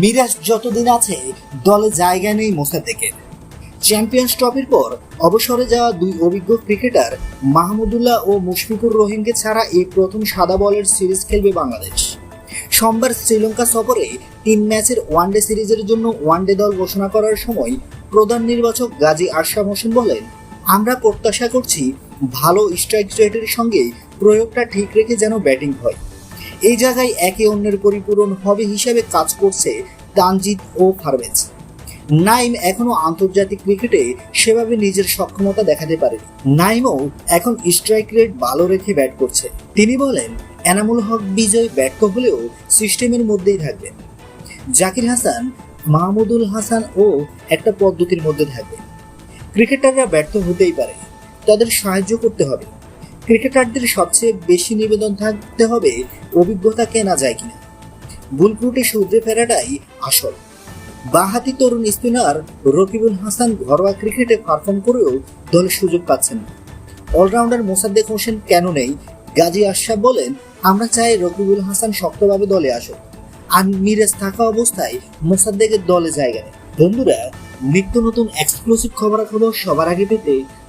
মিরাজ যতদিন আছে, দলে জায়গা নেই মোসাদ্দেকের। চ্যাম্পিয়ন্স ট্রফির পর অবসরে যাওয়া দুই অভিজ্ঞ ক্রিকেটার মাহমুদুল্লাহ ও মুশফিকুর রহিমকে ছাড়া এই প্রথম সাদা বলের সিরিজ খেলবে বাংলাদেশ। সোমবার শ্রীলঙ্কা সফরে তিন ম্যাচের ওয়ানডে সিরিজের জন্য ওয়ানডে দল ঘোষণা করার সময় প্রধান নির্বাচক গাজী আশরাফ হোসেন বলেন, আমরা প্রত্যাশা করছি ভালো স্ট্রাইক রেটের সঙ্গে প্রয়োগটা ঠিক রেখে যেন ব্যাটিং হয়। এই জায়গায় একে অন্যের পরিপূরণ হবে হিসেবে কাজ করছে তানজিদ ও ফারভেজ নাইম এখনও আন্তর্জাতিক ক্রিকেটে সেভাবে নিজের সক্ষমতা দেখাতে পারেনি। নাইমও এখন স্ট্রাইক রেট ভালো রেখে ব্যাট করছে। তিনি বলেন, এনামুল হক বিজয় ব্যর্থ হলেও সিস্টেমের মধ্যেই থাকবে। জাকির হাসান, মাহমুদুল হাসান ও একটা পদ্ধতির মধ্যে থাকবে। ক্রিকেটাররা ব্যর্থ হতেই পারে। তাদের সাহায্য করতে হবে। ক্রিকেটারদের সবচেয়ে বেশি নিবেদন থাকতে হবে অভিজ্ঞতা কেনা যায় কিনা। ভুল ত্রুটি শুধরে ফেরাটাই আসল। বাহাতি তরুণ স্পিনার রকিবুল হাসান ঘরোয়া ক্রিকেটে পারফর্ম করেও দলে সুযোগ পাচ্ছেন অলরাউন্ডার মোসাদ্দেক হোসেন কেন নেই? গাজী আশরাফ বলেন, আমরা চাই রকিবুল হাসান শক্তভাবে দলে আসুক। আর মিরাজ থাকা অবস্থায় মোসাদ্দেকের দলে জায়গা বন্ধুরা, নিত্য নতুন এক্সক্লুসিভ খবরাখবর সবার আগে পেতে